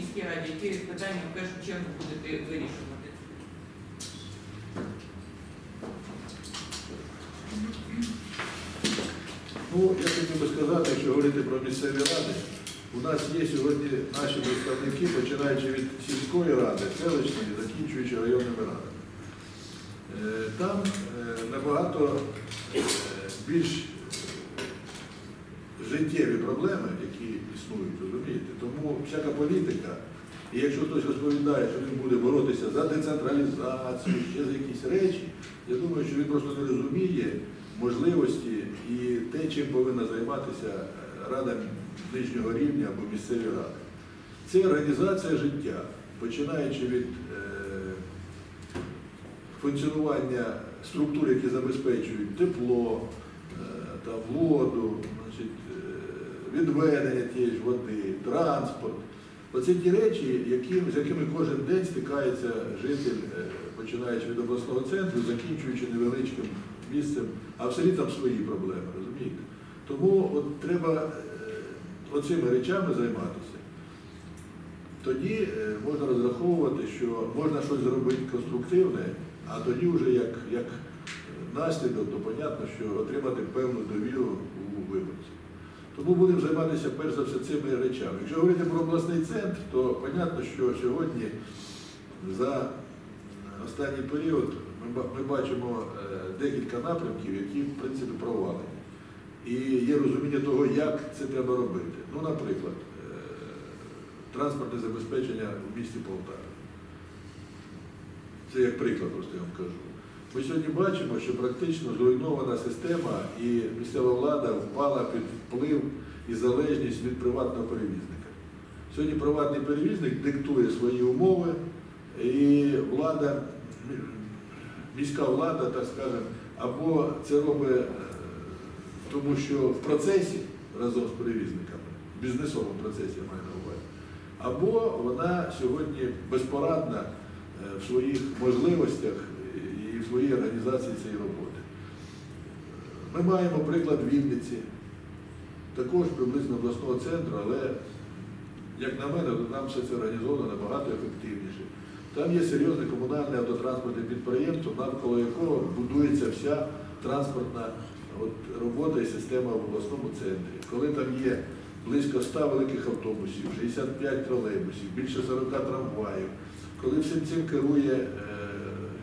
міській раді, які питання в першу чергу будете вирішувати? Ну, я хотів би сказати, якщо говорити про місцеві ради, у нас є сьогодні наші представники, починаючи від сільської ради, селищної, закінчуючи районними радами. Е, Там е, набагато е, більш життєві проблеми, які існують, розумієте? Тому всяка політика, і якщо хтось розповідає, що він буде боротися за децентралізацію, ще за якісь речі, я думаю, що він просто не розуміє можливості і те, чим повинна займатися рада нижнього рівня або місцеві ради. Це організація життя, починаючи від е, функціонування структур, які забезпечують тепло, е, та воду, відведення тієї ж води, транспорт. Оце ті речі, яким, з якими кожен день стикається житель, е, починаючи від обласного центру, закінчуючи невеличким місцем, а в селі там свої проблеми, розумієте? Тому от треба е, оцими речами займатися. Тоді е, можна розраховувати, що можна щось зробити конструктивне, а тоді вже як, як наслідок, то понятно, що отримати певну довіру у виборців. Тому будемо займатися перш за все цими речами. Якщо говорити про обласний центр, то понятно, що сьогодні за останній період ми, бачимо е, декілька напрямків, які в принципі провалені. І є розуміння того, як це треба робити. Ну, наприклад, е, транспортне забезпечення в місті Полтаві. Це як приклад, просто я вам кажу. Ми сьогодні бачимо, що практично зруйнована система і місцева влада впала під вплив і залежність від приватного перевізника. Сьогодні приватний перевізник диктує свої умови, і влада, міська влада, так скажемо, або це робить е, тому, що в процесі разом з перевізниками, в бізнесовому процесі я маю на увазі, або вона сьогодні безпорадна е, в своїх можливостях своїй організації цієї роботи. Ми маємо приклад Вінниці, також приблизно обласного центру, але, як на мене, там все це організовано набагато ефективніше. Там є серйозне комунальне автотранспортне підприємство, навколо якого будується вся транспортна от, робота і система в обласному центрі. Коли там є близько 100 великих автобусів, 65 тролейбусів, більше 40 трамваїв, коли всім цим керує е,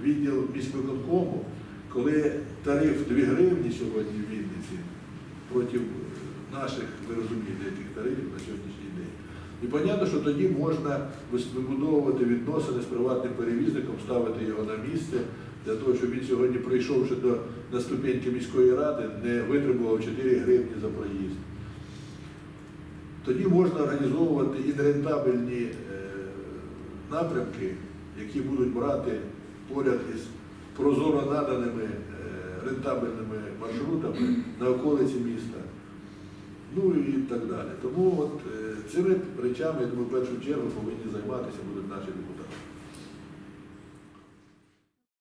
відділ міськвиконкому, коли тариф 2 гривні сьогодні в Вінниці проти наших, ви розумієте, яких тарифів на сьогоднішній день. І понятно, що тоді можна вибудовувати відносини з приватним перевізником, ставити його на місце, для того, щоб він сьогодні, прийшовши до, на ступеньки міської ради, не витребував 4 гривні за проїзд. Тоді можна організовувати і нерентабельні е, напрямки, які будуть брати поряд із прозоро наданими е, рентабельними маршрутами на околиці міста. Ну і так далі. Тому от е, цими речами, я думаю, в першу чергу повинні займатися будуть наші депутати.